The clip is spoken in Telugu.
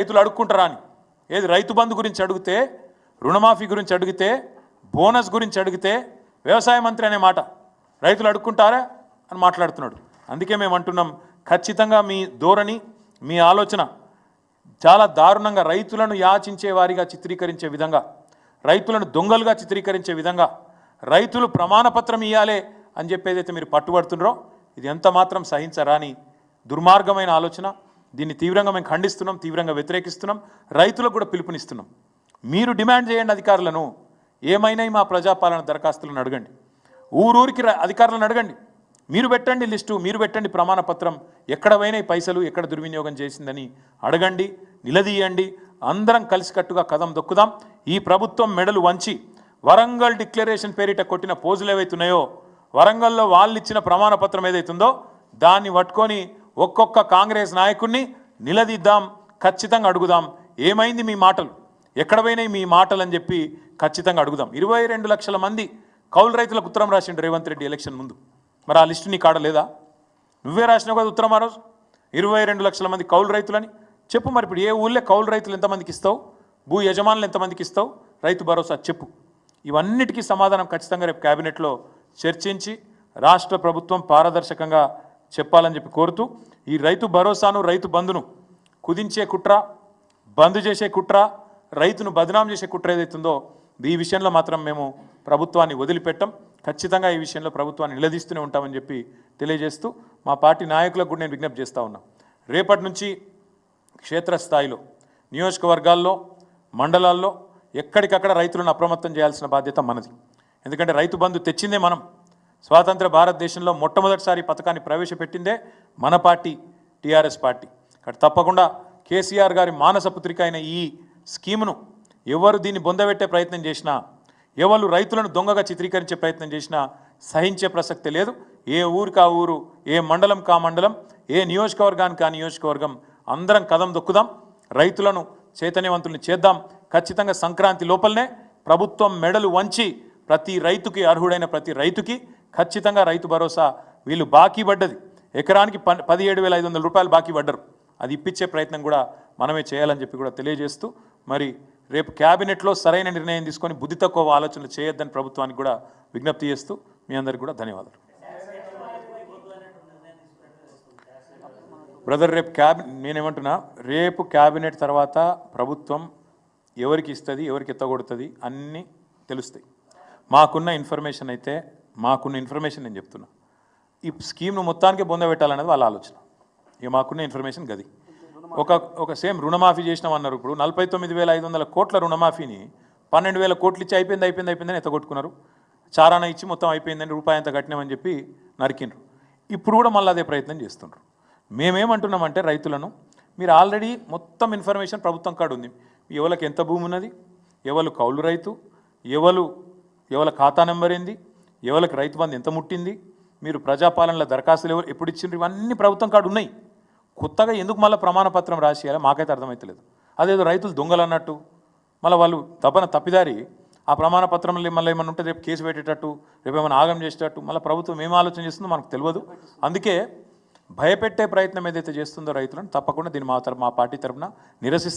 రైతులు అడుక్కుంటారా అని. ఏది రైతు బంధు గురించి అడిగితే రుణమాఫీ గురించి అడిగితే బోనస్ గురించి అడిగితే వ్యవసాయ మంత్రి అనే మాట. రైతులు అడుక్కుంటారా అని మాట్లాడుతున్నాడు. అందుకే మేము అంటున్నాం ఖచ్చితంగా మీ ధోరణి మీ ఆలోచన చాలా దారుణంగా రైతులను యాచించే వారిగా చిత్రీకరించే విధంగా రైతులను దొంగలుగా చిత్రీకరించే విధంగా రైతులు ప్రమాణపత్రం ఇవ్వాలే అని చెప్పేదైతే మీరు పట్టుబడుతున్నారో ఇది ఎంత మాత్రం సహించరాని దుర్మార్గమైన ఆలోచన. దీన్ని తీవ్రంగా మేము ఖండిస్తున్నాం తీవ్రంగా వ్యతిరేకిస్తున్నాం రైతులకు కూడా పిలుపునిస్తున్నాం. మీరు డిమాండ్ చేయండి అధికారులను ఏమైనా మా ప్రజాపాలన దరఖాస్తులను అడగండి. ఊరూరికి అధికారులను అడగండి. మీరు పెట్టండి లిస్టు మీరు పెట్టండి ప్రమాణ పత్రం ఎక్కడ పైసలు ఎక్కడ దుర్వినియోగం చేసిందని అడగండి నిలదీయండి అందరం కలిసికట్టుగా కథం దొక్కుదాం. ఈ ప్రభుత్వం మెడలు వంచి వరంగల్ డిక్లరేషన్ పేరిట కొట్టిన పోజులు ఏవైతున్నాయో వరంగల్లో వాళ్ళు ఇచ్చిన ప్రమాణ పత్రం ఏదైతుందో దాన్ని పట్టుకొని ఒక్కొక్క కాంగ్రెస్ నాయకుడిని నిలదీద్దాం ఖచ్చితంగా అడుగుదాం. ఏమైంది మీ మాటలు? ఎక్కడ పోయినాయి మీ మాటలు అని చెప్పి ఖచ్చితంగా అడుగుదాం. ఇరవై రెండు లక్షల మంది కౌలు రైతులకు ఉత్తరం రాసిండు రేవంత్ రెడ్డి ఎలక్షన్ ముందు. మరి ఆ లిస్టు నీ కాడ లేదా? నువ్వే రాసినావు కదా ఉత్తరం ఆ రోజు? ఇరవై రెండు లక్షల మంది కౌలు రైతులని. చెప్పు మరి ఇప్పుడు ఏ ఊళ్ళో కౌలు రైతులు ఎంతమందికి ఇస్తావు? భూ యజమానులు ఎంతమందికి ఇస్తావు? రైతు భరోసా చెప్పు. ఇవన్నిటికీ సమాధానం ఖచ్చితంగా రేపు కేబినెట్లో చర్చించి రాష్ట్ర ప్రభుత్వం పారదర్శకంగా చెప్పాలని చెప్పి కోరుతూ ఈ రైతు భరోసాను రైతు బంధును కుదించే కుట్ర బంద్ చేసే కుట్ర రైతును బదనాం చేసే కుట్ర ఏదైతుందో ఈ విషయంలో మాత్రం మేము ప్రభుత్వాన్ని వదిలిపెట్టం. ఖచ్చితంగా ఈ విషయంలో ప్రభుత్వాన్ని నిలదీస్తూనే ఉంటామని చెప్పి తెలియజేస్తూ మా పార్టీ నాయకులకు కూడా నేను విజ్ఞప్తి చేస్తూ ఉన్నా. రేపటి నుంచి క్షేత్రస్థాయిలో నియోజకవర్గాల్లో మండలాల్లో ఎక్కడికక్కడ రైతులను అప్రమత్తం చేయాల్సిన బాధ్యత మనది. ఎందుకంటే రైతు బంధు తెచ్చిందే మనం. స్వాతంత్ర భారతదేశంలో మొట్టమొదటిసారి పథకాన్ని ప్రవేశపెట్టిందే మన పార్టీ టీఆర్ఎస్ పార్టీ. కాబట్టి తప్పకుండా కేసీఆర్ గారి మానస పుత్రిక అయిన ఈ స్కీమును ఎవరు దీన్ని బొందబెట్టే ప్రయత్నం చేసినా ఎవరు రైతులను దొంగగా చిత్రీకరించే ప్రయత్నం చేసినా సహించే ప్రసక్తి లేదు. ఏ ఊరు కా ఊరు ఏ మండలం కా మండలం ఏ నియోజకవర్గానికి ఆ నియోజకవర్గం అందరం కదం దొక్కుదాం. రైతులను చైతన్యవంతుల్ని చేద్దాం. ఖచ్చితంగా సంక్రాంతి లోపలనే ప్రభుత్వం మెడలు వంచి ప్రతి రైతుకి అర్హుడైన ప్రతి రైతుకి ఖచ్చితంగా రైతు భరోసా వీళ్ళు బాకీ పడ్డది. ఎకరానికి పదిహేడు వేల ఐదు వందల రూపాయలు బాకీ పడ్డరు. అది ఇప్పించే ప్రయత్నం కూడా మనమే చేయాలని చెప్పి కూడా తెలియజేస్తూ మరి రేపు క్యాబినెట్లో సరైన నిర్ణయం తీసుకొని బుద్ధి తక్కువ ఆలోచనలు చేయొద్దని ప్రభుత్వానికి కూడా విజ్ఞప్తి చేస్తూ మీ అందరికీ కూడా ధన్యవాదాలు. బ్రదర్ రేపు క్యాబి నేనేమంటున్నా రేపు క్యాబినెట్ తర్వాత ప్రభుత్వం ఎవరికి ఇస్తుంది ఎవరికి ఎత్తగొడుతుంది అన్నీ తెలుస్తాయి. మాకున్న ఇన్ఫర్మేషన్ అయితే మాకున్న ఇన్ఫర్మేషన్ నేను చెప్తున్నా. ఈ స్కీమ్ను మొత్తానికి పొందబెట్టాలనేది వాళ్ళ ఆలోచన. ఇక మాకున్న ఇన్ఫర్మేషన్ గది. ఒక ఒక సేమ్ రుణమాఫీ చేసినాం అన్నారు ఇప్పుడు. నలభై తొమ్మిది వేల ఐదు వందల కోట్ల రుణమాఫీని పన్నెండు వేల కోట్లు ఇచ్చి అయిపోయింది అయిపోయింది అయిపోయిందని ఎత్తగొట్టుకున్నారు. చారాన ఇచ్చి మొత్తం అయిపోయిందని రూపాయి అంత కట్టినామని చెప్పి నరికిండ్రు. ఇప్పుడు కూడా మళ్ళీ అదే ప్రయత్నం చేస్తుండ్రు. మేమేమంటున్నామంటే రైతులను మీరు ఆల్రెడీ మొత్తం ఇన్ఫర్మేషన్ ప్రభుత్వం కాడ ఉంది. ఎవరికి ఎంత భూమి ఉన్నది? ఎవరు కౌలు రైతు? ఎవరు ఎవరి ఖాతా నెంబర్ ఏంది? ఎవరికి రైతు బంధు ఎంత ముట్టింది? మీరు ప్రజాపాలనలో దరఖాస్తులు ఎవరు ఎప్పుడు ఇచ్చిండ్రు? ఇవన్నీ ప్రభుత్వం కాడు ఉన్నాయి. కొత్తగా ఎందుకు మళ్ళీ ప్రమాణపత్రం రాసేయాలి? మాకైతే అర్థమవుతలేదు అదేదో రైతులు దొంగలు అన్నట్టు. మళ్ళీ వాళ్ళు తప్పన తప్పిదారి ఆ ప్రమాణపత్రంలో మళ్ళీ ఏమైనా ఉంటే రేపు కేసు పెట్టేటట్టు రేపు ఏమైనా ఆగం చేసేటట్టు మళ్ళీ ప్రభుత్వం ఏం ఆలోచన చేస్తుందో మనకు తెలియదు. అందుకే భయపెట్టే ప్రయత్నం ఏదైతే చేస్తుందో రైతులను తప్పకుండా దీన్ని మా తరపు మా పార్టీ తరపున నిరసిస్తుంది